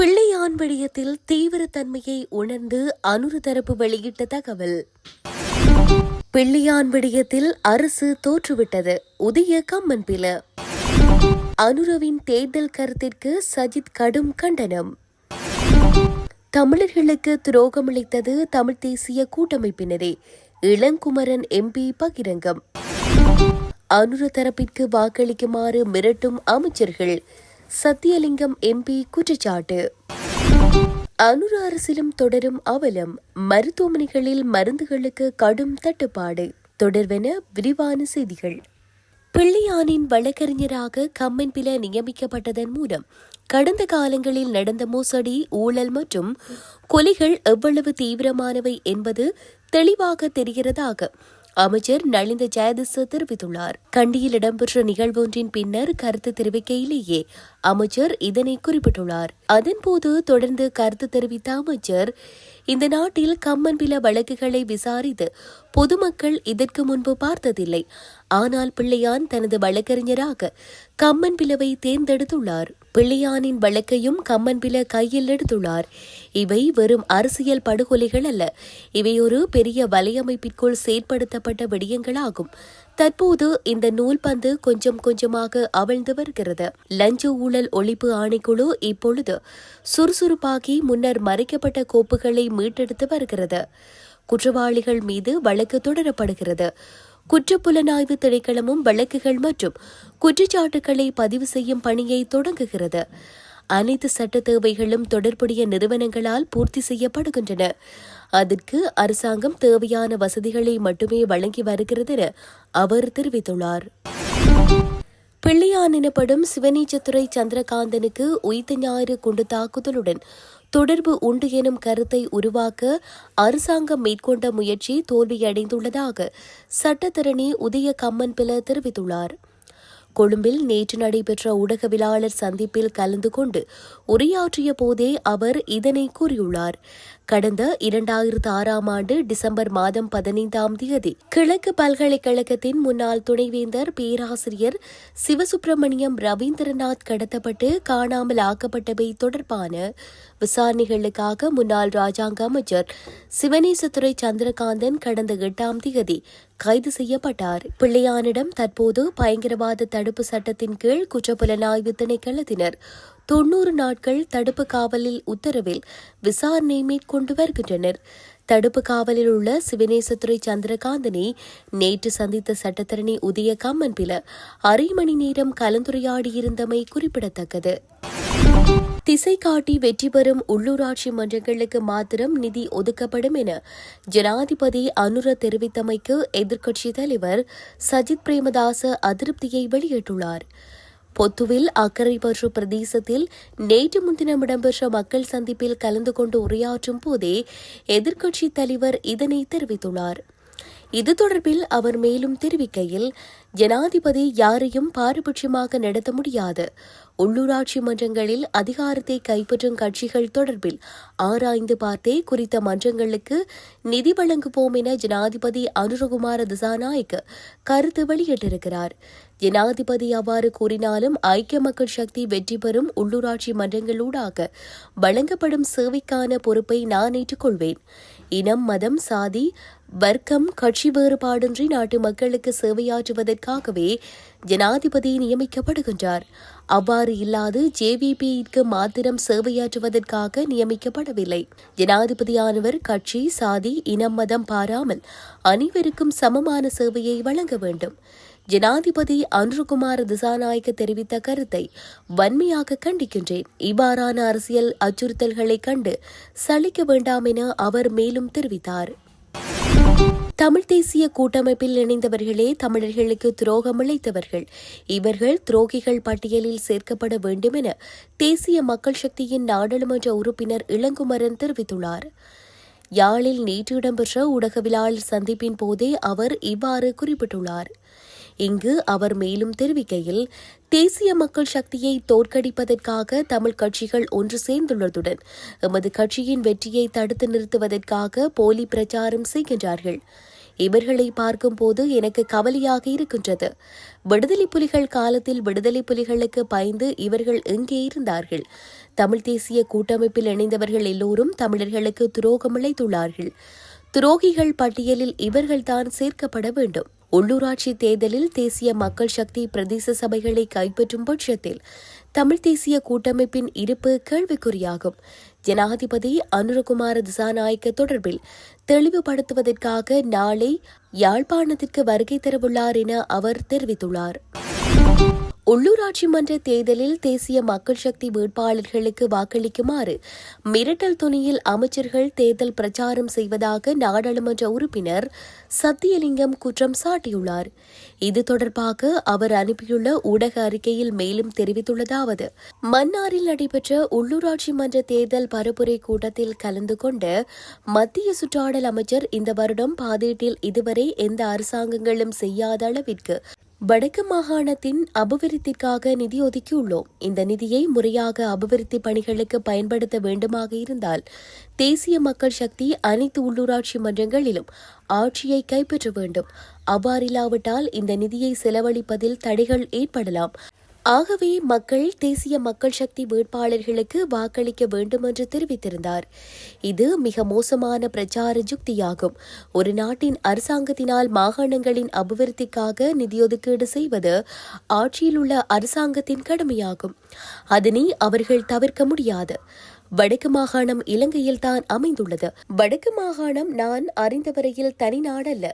பிள்ளையான் விடயத்தில் தீவிரத்தன்மையை உணர்ந்து அனுரு தரப்பு வெளியிட்ட தகவல். பிள்ளையான் விடயத்தில் அரசு தோற்றுவிட்டது. உதய கம்மன்பில அனுரவின் தேர்தல் கருத்திற்கு சஜித் கடும் கண்டனம். தமிழர்களுக்கு துரோகமளித்தது தமிழ் தேசிய கூட்டமைப்பினரே. இளங்குமரன் எம்பி பகிரங்கம். அனுர தரப்பிற்கு வாக்களிக்குமாறு மிரட்டும் அமைச்சர்கள். சத்தியலிங்கம் எம்பி குற்றச்சாட்டு அனுர அரசிலும் தொடரும் அவலம் மருத்துவமனைகளில் மருந்துகளுக்கு கடும் தட்டுப்பாடு தொடர்வென விரிவான செய்திகள் பிள்ளையானின் வழக்கறிஞராக கம்மன்பில நியமிக்கப்பட்டதன் மூலம் கடந்த காலங்களில் நடந்த மோசடி ஊழல் மற்றும் கொலைகள் எவ்வளவு தீவிரமானவை என்பது தெளிவாக தெரிகிறதாக அமைச்சர் நலிந்த ஜெயதிச தெரிவித்துள்ளார். கண்டியில் இடம்பெற்ற நிகழ்வொன்றின் பின்னர் கருத்து தெரிவிக்கையிலேயே அமைச்சர் இதனை குறிப்பிட்டுள்ளார். அதன்போது தொடர்ந்து கருத்து தெரிவித்த அமைச்சர் இந்த நாட்டில் கம்மன்பில வழக்குகளை விசாரித்து பொதுமக்கள் இதற்கு முன்பு பார்த்ததில்லை. ஆனால் பிள்ளையான் தனது வழக்கறிஞராக கம்மன் பிளவை தேர்ந்தெடுத்துள்ளார். பிள்ளையானின் வழக்கையும் கம்மன் பில கையில் எடுத்துள்ளார். இவை வெறும் அரசியல் படுகொலைகள் அல்ல. இவை ஒரு பெரிய வலையமைப்பிற்குள் செயற்படுத்தப்பட்ட விடயங்களாகும். தற்போது இந்த நூல்பந்து கொஞ்சம் கொஞ்சமாக அவிழ்ந்து வருகிறது. லஞ்ச ஊழல் ஒழிப்பு ஆணைக்குழு இப்பொழுது சுறுசுறுப்பாகி முன்னர் மறைக்கப்பட்ட கோப்புகளை மீட்டெடுத்து வருகிறது. குற்றவாளிகள் மீது வழக்கு தொடரப்படுகிறது. குற்றப்புலனாய்வு திணைக்களமும் வழக்குகள் மற்றும் குற்றச்சாட்டுகளை பதிவு செய்யும் பணியை தொடங்குகிறது. அனைத்து சட்ட தேவைகளும் தொடர்புடைய நிறுவனங்களால் பூர்த்தி செய்யப்படுகின்றன. அதற்கு அரசாங்கம் தேவையான வசதிகளை மட்டுமே வழங்கி வருகிறது என அவர் தெரிவித்துள்ளார். பிள்ளையான் எனப்படும் சிவனீச்சத்துறை சந்திரகாந்தனுக்கு உயிர்த்த ஞாயிறு குண்டு தாக்குதலுடன் தொடர்பு உண்டு எனும் கருத்தை உருவாக்க அரசாங்கம் மேற்கொண்ட முயற்சி தோல்வியடைந்துள்ளதாக சட்டத்தரணி உதய கம்மன் பில தெரிவித்துள்ளார். கொழும்பில் நேற்று நடைபெற்ற ஊடகவியலாளர் சந்திப்பில் கலந்து கொண்டு உரையாற்றிய போதே அவர் இதனை கூறியுள்ளார். கடந்த இரண்டாயிரத்து ஆறாம் ஆண்டு டிசம்பர் மாதம் பதினைந்தாம் தேதி கிழக்கு பல்கலைக்கழகத்தின் முன்னாள் துணைவேந்தர் பேராசிரியர் சிவசுப்பிரமணியம் ரவீந்திரநாத் கடத்தப்பட்டு காணாமல் ஆக்கப்பட்டவை தொடர்பான விசாரணைகளுக்காக முன்னாள் ராஜாங்க அமைச்சர் சிவனேசத்துறை சந்திரகாந்தன் கடந்த எட்டாம் தேதி கைது செய்யப்பட்டார். பிள்ளையானிடம் தற்போது பயங்கரவாத தடுப்பு சட்டத்தின் கீழ் குற்றப்புலனாய்வு திணைக்களத்தினர். தொன்னூறு நாட்கள் தடுப்பு காவலில் உத்தரவில் விசாரணை மேற்கொண்டு வருகின்றனர். தடுப்பு காவலில் உள்ள சிவனேசத்துறை சந்திரகாந்தனை நேற்று சந்தித்த சட்டத்தரணி உதய கம்மன் பில அரை மணி நேரம் கலந்துரையாடியிருந்தமை குறிப்பிடத்தக்கது. திசை காட்டி வெற்றி பெறும் உள்ளூராட்சி மன்றங்களுக்கு மாத்திரம் நிதி ஒதுக்கப்படும் என ஜனாதிபதி அனுர தெரிவித்தமைக்கு எதிர்க்கட்சித் தலைவர் சஜித் பிரேமதாச அதிருப்தியை வெளியிட்டுள்ளார். பொத்துவில் அக்கரைப்பற்று பிரதேசத்தில் நேற்று முன்தினம் இடம்பெற்ற மக்கள் சந்திப்பில் கலந்து கொண்டு உரையாற்றும் போதே எதிர்க்கட்சித் தலைவர் இதனை தெரிவித்துள்ளார். இது தொடர்பில் அவர் மேலும் தெரிவிக்கையில் ஜனாதிபதி யாரையும் பாரபட்சமாக நடத்த முடியாது. உள்ளூராட்சி மன்றங்களில் அதிகாரத்தை கைப்பற்றும் கட்சிகள் தொடர்பில் ஆராய்ந்து பார்த்தே குறித்த மன்றங்களுக்கு நிதி வழங்குவோம் என ஜனாதிபதி அனுரகுமார திசாநாயக் கருத்து வெளியிட்டிருக்கிறார். ஜனாதிபதி அவ்வாறு கூறினாலும் ஐக்கிய மக்கள் சக்தி வெற்றி பெறும் உள்ளூராட்சி மன்றங்களூடாக வழங்கப்படும் சேவைக்கான பொறுப்பை நான் ஏற்றுக்கொள்வேன். இனம் மதம் சாதி வர்க்கம் கட்சி வேறுபாடின்றி நாட்டு மக்களுக்கு சேவையாற்றுவதற்காகவே ஜனாதிபதி நியமிக்கப்படுகின்றார். அவ்வாறு இல்லாது ஜேவிபிக்கு மாத்திரம் சேவையாற்றுவதற்காக நியமிக்கப்படவில்லை. ஜனாதிபதியானவர் கட்சி சாதி இனம் மதம் பாராமல் அனைவருக்கும் சமமான சேவையை வழங்க வேண்டும். ஜனாதிபதி அன்றுகுமார் திசாநாயக்க தெரிவித்த கருத்தை வன்மையாக கண்டிக்கின்றேன். இவ்வாறான அரசியல் அச்சுறுத்தல்களைக் கண்டு சலிக்க வேண்டாம் என அவர் மேலும் தெரிவித்தார். தமிழ் தேசிய கூட்டமைப்பில் இணைந்தவர்களே தமிழர்களுக்கு துரோகம் இழைத்தவர்கள் இவர்கள் துரோகிகள் பட்டியலில் சேர்க்கப்பட வேண்டும் என தேசிய மக்கள் சக்தியின் நாடாளுமன்ற உறுப்பினர் இளங்குமரன் தெரிவித்துள்ளார். யாழில் நேற்று இடம்பெற்ற ஊடகவியலாளர் சந்திப்பின் போதே அவர் இவ்வாறு குறிப்பிட்டுள்ளார். இங்கு அவர் மேலும் தெரிவிக்கையில் தேசிய மக்கள் சக்தியை தோற்கடிப்பதற்காக தமிழ் கட்சிகள் ஒன்று சேர்ந்துள்ளதுடன் எமது கட்சியின் வெற்றியை தடுத்து நிறுத்துவதற்காக போலி பிரச்சாரம் செய்கின்றார்கள். இவர்களை பார்க்கும்போது எனக்கு கவலையாக இருக்கின்றது. விடுதலை புலிகள் காலத்தில் விடுதலை புலிகளுக்கு பயந்து இவர்கள் எங்கே இருந்தார்கள்? தமிழ் தேசிய கூட்டமைப்பில் இணைந்தவர்கள் எல்லோரும் தமிழர்களுக்கு துரோகம் இழைத்துள்ளார்கள் துரோகிகள் பட்டியலில் இவர்கள்தான் சேர்க்கப்பட வேண்டும். உள்ளூராட்சி தேர்தலில் தேசிய மக்கள் சக்தி பிரதேச சபைகளை கைப்பற்றும் பட்சத்தில் தமிழ் தேசிய கூட்டமைப்பின் இருப்பு கேள்விக்குறியாகும். ஜனாதிபதி அனுரகுமார திசாநாயக்க தொடர்பில் தெளிவுபடுத்துவதற்காக நாளை யாழ்ப்பாணத்திற்கு வருகை தரவுள்ளார் என அவர் தெரிவித்துள்ளார். உள்ளூராட்சி மன்ற தேர்தலில் தேசிய மக்கள் சக்தி வேட்பாளர்களுக்கு வாக்களிக்குமாறு மிரட்டல் துணியில் அமைச்சர்கள் தேர்தல் பிரச்சாரம் செய்வதாக நாடாளுமன்ற உறுப்பினர் சத்தியலிங்கம் குற்றம் சாட்டியுள்ளார். இது தொடர்பாக அவர் அனுப்பியுள்ள ஊடக அறிக்கையில் மேலும் தெரிவித்துள்ளதாவது மன்னாரில் நடைபெற்ற உள்ளூராட்சி மன்ற தேர்தல் பரப்புரை கூட்டத்தில் கலந்து கொண்ட மத்திய சுற்றாடல் அமைச்சர் இந்த வருடம் பாதீட்டில் இதுவரை எந்த அரசாங்கங்களும் செய்யாத அளவிற்கு வடக்கு மாகாணத்தின் அபிவிருத்திக்காக நிதி ஒதுக்கியுள்ளோம். இந்த நிதியை முறையாக அபிவிருத்தி பணிகளுக்கு பயன்படுத்த வேண்டுமாக இருந்தால் தேசிய மக்கள் சக்தி அனைத்து உள்ளூராட்சி மன்றங்களிலும் ஆட்சியை கைப்பற்ற வேண்டும். அவ்வாறில்லாவிட்டால் இந்த நிதியை செலவழிப்பதில் தடைகள் ஏற்படலாம். ஆகவே மக்கள் தேசிய மக்கள் சக்தி வேட்பாளர்களுக்கு வாக்களிக்க வேண்டும் என்று தெரிவித்திருந்தார். இது மிக மோசமான பிரச்சார யுக்தியாகும். ஒரு நாட்டின் அரசாங்கத்தினால் மாகாணங்களின் அபிவிருத்திக்காக நிதியொதுக்கீடு செய்வது ஆட்சியில் உள்ள அரசாங்கத்தின் கடமையாகும். அதனை அவர்கள் தவிர்க்க முடியாது. வடக்கு மாகாணம் இலங்கையில் தான் அமைந்துள்ளது. வடக்கு மாகாணம் நான் அறிந்தவரையில் தனி நாடல்ல.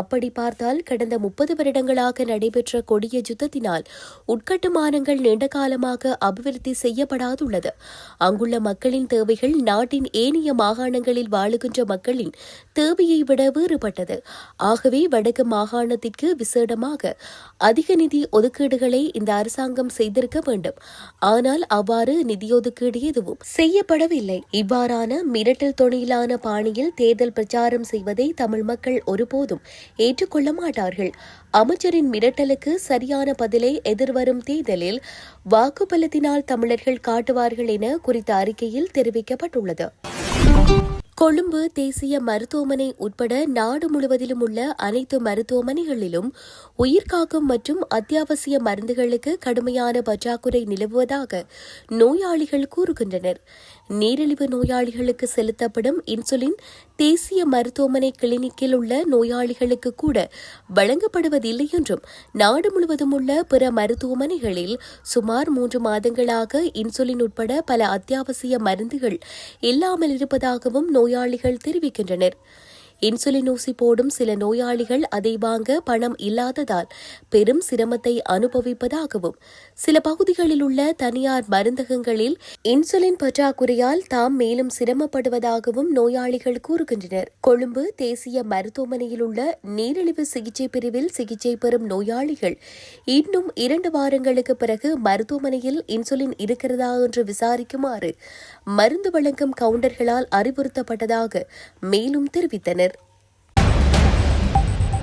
அப்படி பார்த்தால் கடந்த முப்பது வருடங்களாக நடைபெற்ற கொடிய யுத்தத்தினால் உட்கட்டுமானங்கள் நீண்ட காலமாக அபிவிருத்தி செய்யப்படாதுள்ளது. அங்குள்ள மக்களின் தேவைகள் நாட்டின் ஏனைய மாகாணங்களில் வாழுகின்ற மக்களின் தேவையை விட வேறுபட்டது. ஆகவே வடக்கு மாகாணத்திற்கு விசேடமாக அதிக நிதி ஒதுக்கீடுகளை இந்த அரசாங்கம் செய்திருக்க வேண்டும். ஆனால் அவ்வாறு நிதி ஒதுக்கீடு எதுவும் செய்யப்படவில்லை இவ்வாறான மிரட்டல் துணையிலான பாணியில் தேர்தல் பிரச்சாரம் செய்வதை தமிழ் மக்கள் ஒருபோதும் ஏற்றுக்கொள்ள மாட்டார்கள். அமைச்சரின் மிரட்டலுக்கு சரியான பதிலை எதிர்வரும் தேர்தலில் வாக்குப்பலத்தினால் தமிழர்கள் காட்டுவார்கள் என குறித்த அறிக்கையில் தெரிவிக்கப்பட்டுள்ளது. கொழும்பு தேசிய மருத்துவமனை உட்பட நாடு முழுவதிலும் உள்ள அனைத்து மருத்துவமனைகளிலும் உயிர்காக்கும் மற்றும் அத்தியாவசிய மருந்துகளுக்கு கடுமையான பற்றாக்குறை நிலவுவதாக நோயாளிகள் கூறுகின்றனர். நீரிழிவு நோயாளிகளுக்கு செலுத்தப்படும் இன்சுலின் தேசிய மருத்துவமனை கிளினிக்கில் உள்ள நோயாளிகளுக்கு கூட வழங்கப்படுவதில்லை என்றும் நாடு முழுவதும் உள்ள பிற மருத்துவமனைகளில் சுமார் மூன்று மாதங்களாக இன்சுலின் உட்பட பல அத்தியாவசிய மருந்துகள் இல்லாமல் இருப்பதாகவும் நோயாளிகள் தெரிவிக்கின்றனர். இன்சுலின் ஊசி போடும் சில நோயாளிகள் அதை வாங்க பணம் இல்லாததால் பெரும் சிரமத்தை அனுபவிப்பதாகவும் சில பகுதிகளில் உள்ள தனியார் மருந்தகங்களில் இன்சுலின் பற்றாக்குறையால் தாம் மேலும் சிரமப்படுவதாகவும் நோயாளிகள் கூறுகின்றனர். கொழும்பு தேசிய மருத்துவமனையில் உள்ள நீரிழிவு சிகிச்சை பிரிவில் சிகிச்சை பெறும் நோயாளிகள் இன்னும் இரண்டு வாரங்களுக்கு பிறகு மருத்துவமனையில் இன்சுலின் இருக்கிறதா என்று விசாரிக்குமாறு மருந்து வழங்கும் கவுண்டர்களால் அறிவுறுத்தப்பட்டதாக மேலும் தெரிவித்தனர்.